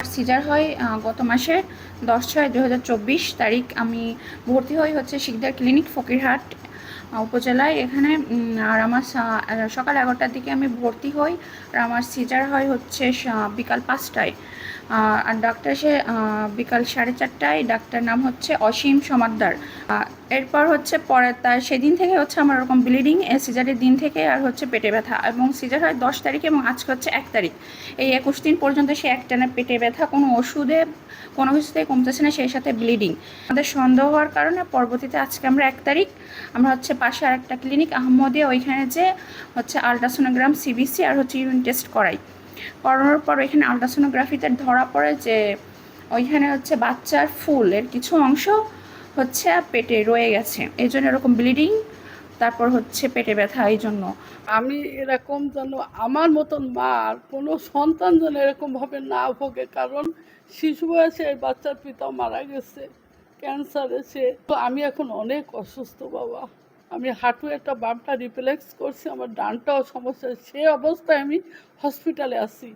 Caesar হয় গত মাসের দশ ছয় দু তারিখ আমি ভর্তি হই হচ্ছে শিকদার ক্লিনিক ফকিরহাট উপজেলায়। এখানে আর আমার সকাল এগারোটার দিকে আমি ভর্তি হই। আর আমার সিজার হয় হচ্ছে বিকাল পাঁচটায়। আর ডাক্তার সে বিকাল সাড়ে চারটায়। ডাক্তার নাম হচ্ছে অসীম সমাদ্দার। এরপর হচ্ছে পরে তার, সেদিন থেকে হচ্ছে আমার ওরকম ব্লিডিং সিজারের দিন থেকে আর হচ্ছে পেটে ব্যথা। এবং সিজার হয় দশ তারিখে এবং আজকে হচ্ছে এক তারিখ। এই একুশ দিন পর্যন্ত সে একটানা পেটে ব্যথা, কোনো ওষুধে, কোনো কিছুতেই কমতেছে না, সেই সাথে ব্লিডিং আমাদের সন্দেহ হওয়ার কারণে পরবর্তীতে আজকে আমরা এক তারিখ, আমরা হচ্ছে পাশে আর একটা ক্লিনিক আহমদে ওইখানে যে হচ্ছে আলট্রাসোনোগ্রাম সিবিসি আর হচ্ছে ইউরিন টেস্ট করাই। করানোর পর ওইখানে আলট্রাসোনোগ্রাফিতে ধরা পড়ে যে ওইখানে হচ্ছে বাচ্চার ফুলের কিছু অংশ হচ্ছে পেটে রয়ে গেছে। এই জন্য এরকম ব্লিডিং, তারপর হচ্ছে পেটে ব্যথা, এই জন্য। আমি এরকম যেন আমার মতন মা আর কোনো সন্তান যেন এরকমভাবে না ভোগে, কারণ শিশু বয়সে এই বাচ্চার পিতা মারা গেছে। ক্যান্সারে এসে, তো আমি এখন অনেক অসুস্থ, বাবা। আমি হাঁটু একটা বামটা রিপ্লেক্স করছি, আমার ডানটাও সমস্যা, সে অবস্থায় আমি হসপিটালে আছি।